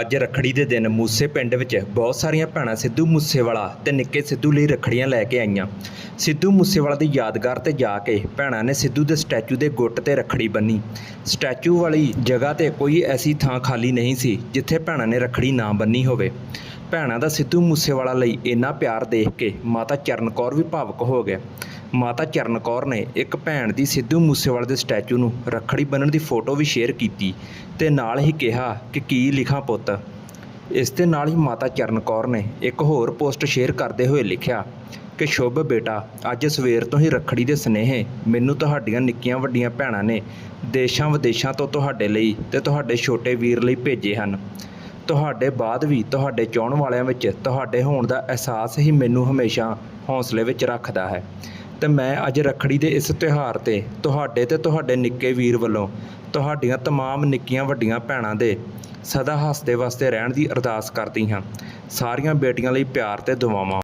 ਅੱਜ ਰੱਖੜੀ ਦੇ ਦਿਨ ਮੂਸੇ ਪਿੰਡ ਵਿੱਚ ਬਹੁਤ ਸਾਰੀਆਂ ਭੈਣਾਂ ਸਿੱਧੂ ਮੂਸੇਵਾਲਾ ਤੇ ਨਿੱਕੇ ਸਿੱਧੂ ਲਈ ਰੱਖੜੀਆਂ ਲੈ ਕੇ ਆਈਆਂ। ਸਿੱਧੂ ਮੂਸੇਵਾਲਾ ਦੀ ਯਾਦਗਾਰ ਤੇ ਜਾ ਕੇ ਭੈਣਾਂ ਨੇ ਸਿੱਧੂ ਦੇ ਸਟੈਚੂ ਦੇ ਗੁੱਟ ਤੇ ਰੱਖੜੀ ਬੰਨੀ। ਸਟੈਚੂ ਵਾਲੀ ਜਗ੍ਹਾ ਤੇ ਕੋਈ ਐਸੀ ਥਾਂ ਖਾਲੀ ਨਹੀਂ ਸੀ ਜਿੱਥੇ ਭੈਣਾਂ ਨੇ ਰੱਖੜੀ ਨਾ ਬੰਨੀ ਹੋਵੇ। ਭੈਣਾਂ ਦਾ ਸਿੱਧੂ ਮੂਸੇਵਾਲਾ ਲਈ ਇੰਨਾ ਪਿਆਰ ਦੇਖ ਕੇ ਮਾਤਾ ਚਰਨ ਕੌਰ ਵੀ ਭਾਵੁਕ ਹੋ ਗਏ ਮਾਤਾ ਚਰਨ ਕੌਰ ਨੇ ਇੱਕ ਭੈਣ ਦੀ ਸਿੱਧੂ ਮੂਸੇਵਾਲੇ ਦੇ ਸਟੈਚੂ ਨੂੰ ਰੱਖੜੀ ਬੰਨਣ ਦੀ ਫੋਟੋ ਵੀ ਸ਼ੇਅਰ ਕੀਤੀ ਤੇ ਨਾਲ ਹੀ ਕਿਹਾ ਕਿ ਕੀ ਲਿਖਾਂ ਪੁੱਤ। ਇਸ ਦੇ ਨਾਲ ਹੀ ਮਾਤਾ ਚਰਨ ਕੌਰ ਨੇ ਇੱਕ ਹੋਰ ਪੋਸਟ ਸ਼ੇਅਰ ਕਰਦੇ ਹੋਏ ਲਿਖਿਆ ਕਿ, ਸ਼ੁਭ ਬੇਟਾ, ਅੱਜ ਸਵੇਰ ਤੋਂ ਹੀ ਰੱਖੜੀ ਦੇ ਸਨੇਹੇ ਮੈਨੂੰ ਤੁਹਾਡੀਆਂ ਨਿੱਕੀਆਂ ਵੱਡੀਆਂ ਭੈਣਾਂ ਨੇ ਦੇਸ਼ਾਂ ਵਿਦੇਸ਼ਾਂ ਤੋਂ ਤੁਹਾਡੇ ਲਈ ਤੇ ਤੁਹਾਡੇ ਛੋਟੇ ਵੀਰ ਲਈ ਭੇਜੇ ਹਨ। ਤੁਹਾਡੇ ਬਾਅਦ ਵੀ ਤੁਹਾਡੇ ਚਾਹਣ ਵਾਲਿਆਂ ਵਿੱਚ ਤੁਹਾਡੇ ਹੋਣ ਦਾ ਅਹਿਸਾਸ ਹੀ ਮੈਨੂੰ ਹਮੇਸ਼ਾ ਹੌਸਲੇ ਵਿੱਚ ਰੱਖਦਾ ਹੈ ਤੇ ਮੈਂ ਅੱਜ ਰੱਖੜੀ ਦੇ ਇਸ ਤਿਉਹਾਰ ਤੇ ਤੁਹਾਡੇ ਤੇ ਤੁਹਾਡੇ ਨਿੱਕੇ ਵੀਰ ਵੱਲੋਂ ਤੁਹਾਡੀਆਂ तमाम ਨਿੱਕੀਆਂ ਵੱਡੀਆਂ ਭੈਣਾਂ ਦੇ ਸਦਾ ਹੱਸਦੇ ਵਸਦੇ ਰਹਿਣ ਦੀ ਅਰਦਾਸ ਕਰਦੀ ਹਾਂ ਸਾਰੀਆਂ ਬੇਟੀਆਂ ਲਈ ਪਿਆਰ ਤੇ ਦੁਆਵਾਂ